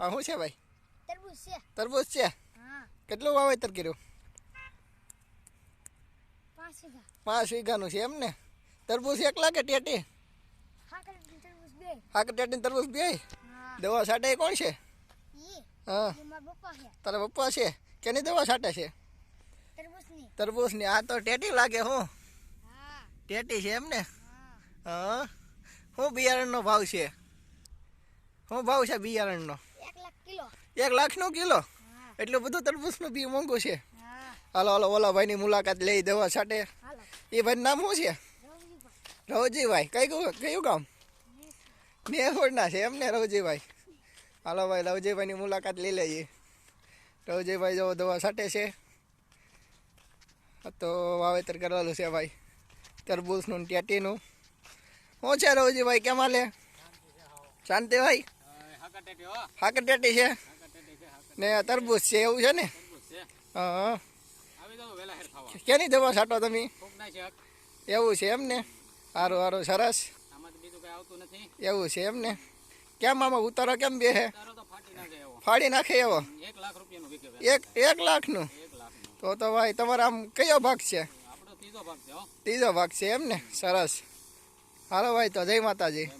આ શું છે ભાઈ? તરબૂચ છે. તરબૂચ છે? હા. કેટલું વાવેતર કર્યું? પાંચ વીઘાનું છે એમ ને? તરબૂચ એકલા કે ટેટી? હા હાક ટેટી તરબૂચ બે? હા. દવા સાટે કોણ છે? હા. તારા પપ્પા છે? કેની દવા સાટે છે? તરબૂચની આ તો ટેટી લાગે હું. ટેટી છે એમ ને? હા. હા. શું બિયારણનો ભાવ છે? શું ભાવ છે બિયારણનો? એક લાખનો કિલો? એટલું બધું તરબૂચનું બી મોંઘું છે. હાલો હાલો ઓલા ભાઈની મુલાકાત લઈ દવા છાંટે. એ ભાઈ નામ શું છે? રવજીભાઈ. કઈ કયું કામ ગામ? મેહોડના છે એમને રવજીભાઈ? હાલો ભાઈ રવજીભાઈની મુલાકાત લઈ લઈએ. રવજીભાઈ જો દવા છાંટે છે. આ તો વાવેતર કરેલું છે ભાઈ. તરબૂચનું ને ટેટીનું. શું છે રવજીભાઈ કેમ હાલે? શાંતિ ભાઈ? હાકર ટેટી છે? ને તરબૂચ છે એવું છે ને? હા. કેની દવા છાંટો તમે? એવું છે એમ ને? સારું સારું સરસ. એવું છે એમ ને? કેમ આમાં ઉતારો કેમ બે ફાડી નાખે એવો? એક એક લાખનું? તો તો ભાઈ તમારા આમ કયો ભાગ છે? ત્રીજો ભાગ છે એમ ને? સરસ. હાલો ભાઈ તો જય માતાજી.